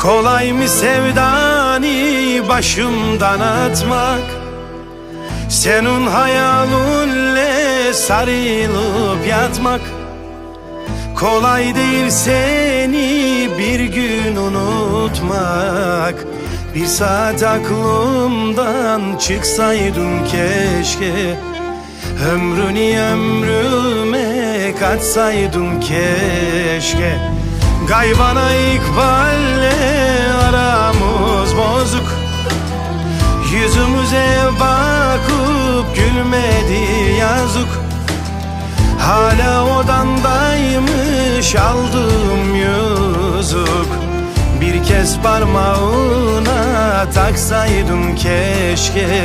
Kolay mı sevdani başımdan atmak? Senin hayalunle sarılıp yatmak. Kolay değil seni bir gün unutmak. Bir saat aklımdan çıksaydın keşke. Ömrünü ömrüme katsaydın keşke Gaybana ikballe aramız bozuk. Yüzümüze bakıp gülmedi yazık. Hala odandaymış aldığım yüzük. Bir kez parmağına taksaydın keşke.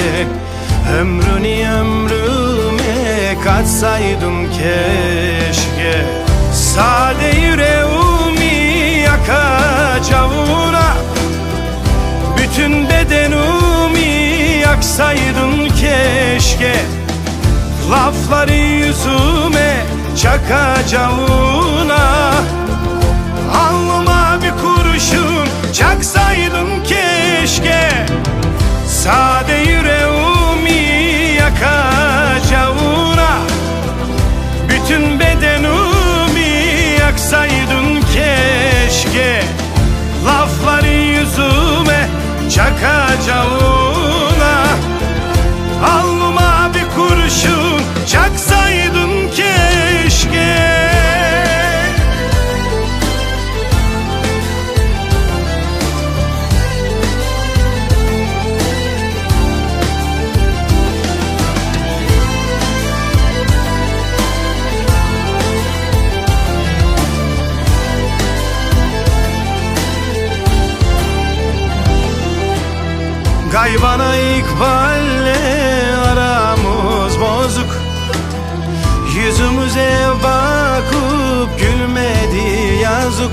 Ömrünü ömrüme katsaydın keşke. Sade yüreğimi yakacağına Bütün bedenimi yaksaydın keşke. Lafları yüzüme çakacağına Alnıma bir kurşun çaksaydın keşke. Sade yüreğimi yakacağına Bütün bedenimi yaksaydın keşke Lafları yüzüme çakacağına Gaybana ikballe aramız bozuk. Yüzümüze bakıp gülmedi yazık.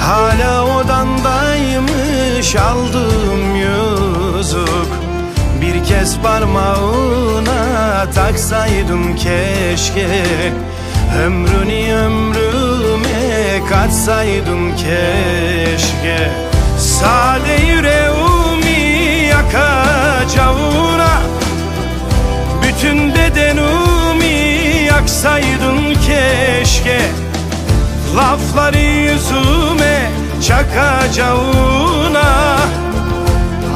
Hala odandaymış aldığım yüzük. Bir kez parmağına taksaydın keşke. Ömrünü ömrüme katsaydın keşke. Sade yüreğimi yakacağına Bütün bedenumi yaksaydın keşke. Lafları yüzüme çakacağına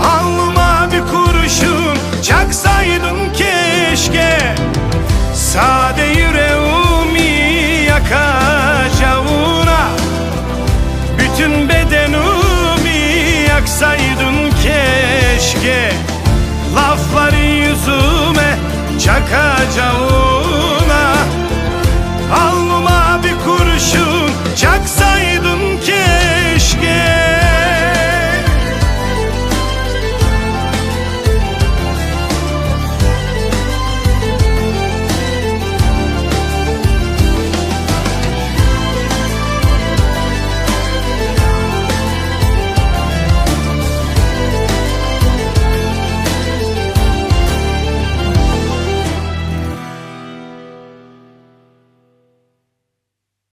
Alnıma bir kurşun çaksaydın keşke. Sade çakacağım